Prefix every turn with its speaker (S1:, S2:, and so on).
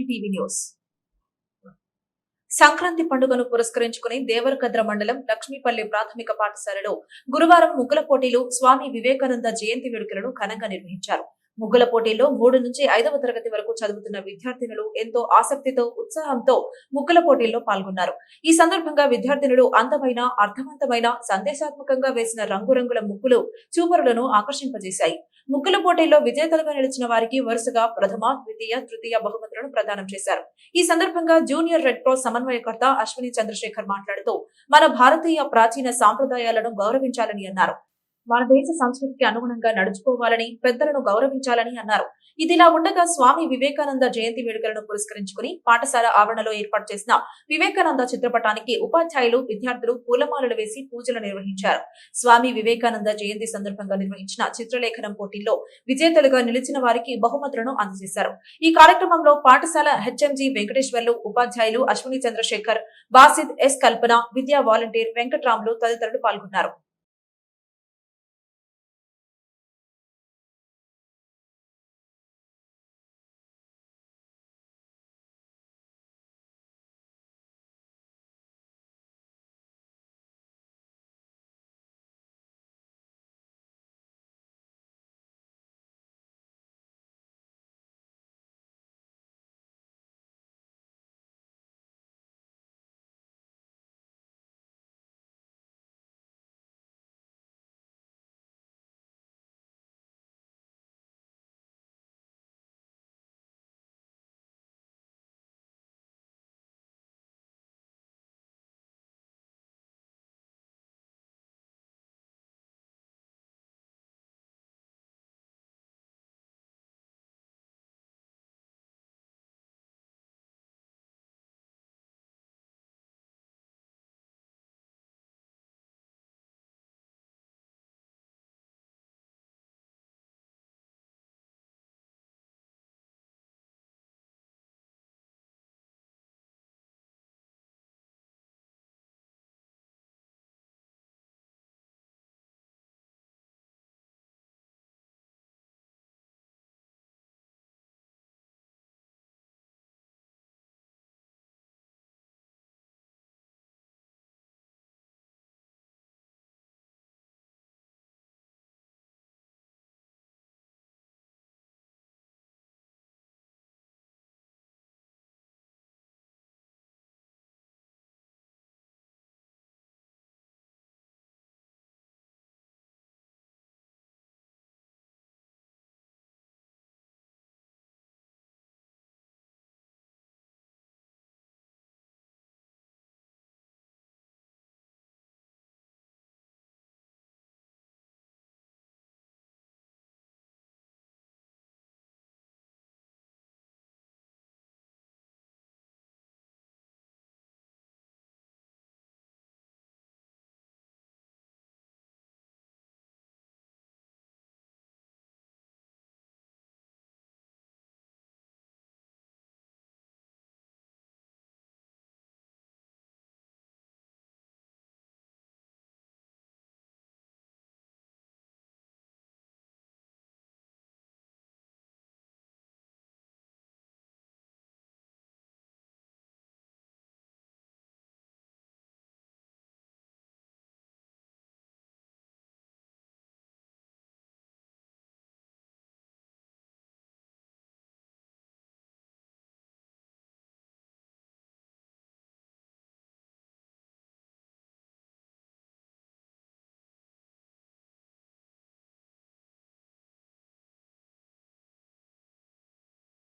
S1: TV news. Sankranti పండుగను పురస్కరించుకుని దేవరకద్ర మండలం లక్ష్మీపల్లి ప్రాథమిక పాఠశాలలో గురువారం ముగ్గుల పోటీలు స్వామి వివేకానంద జయంతి వేడుకలను ఘనంగా నిర్వహించారు. ముగ్గుల పోటీల్లో మూడు నుంచి ఐదవ తరగతి వరకు చదువుతున్న విద్యార్థినులు ఎంతో ఆసక్తితో ఉత్సాహంతో ముగ్గుల పోటీల్లో పాల్గొన్నారు. ఈ సందర్భంగా విద్యార్థినులు అందమైన అర్థవంతమైన సందేశాత్మకంగా వేసిన రంగురంగుల ముగ్గులు చూపరులను ఆకర్షింపజేశాయి. ముగ్గుల పోటీల్లో విజేతలుగా నిలిచిన వారికి వరుసగా ప్రథమ ద్వితీయ తృతీయ బహుమతులను ప్రదానం చేశారు. ఈ సందర్భంగా జూనియర్ రెడ్ క్రాస్ సమన్వయకర్త అశ్విని చంద్రశేఖర్ మాట్లాడుతూ మన భారతీయ ప్రాచీన సాంప్రదాయాలను గౌరవించాలని అన్నారు. మన దేశ సంస్కృతికి అనుగుణంగా నడుచుకోవాలని పెద్దలను గౌరవించాలని అన్నారు. ఇదిలా ఉండగా స్వామి వివేకానంద జయంతి వేడుకలను పురస్కరించుకుని పాఠశాల ఆవరణలో ఏర్పాటు చేసిన వివేకానంద చిత్రపటానికి ఉపాధ్యాయులు విద్యార్థులు పూలమాలలు వేసి పూజలు నిర్వహించారు. స్వామి వివేకానంద జయంతి సందర్భంగా నిర్వహించిన చిత్రలేఖనం పోటీల్లో విజేతలుగా నిలిచిన వారికి బహుమతులను అందజేశారు. ఈ కార్యక్రమంలో పాఠశాల హెచ్ఎంజీ వెంకటేశ్వర్లు ఉపాధ్యాయులు అశ్విని చంద్రశేఖర్ బాసిద్ ఎస్ కల్పన విద్యా వాలంటీర్ వెంకట్రాములు తదితరులు పాల్గొన్నారు.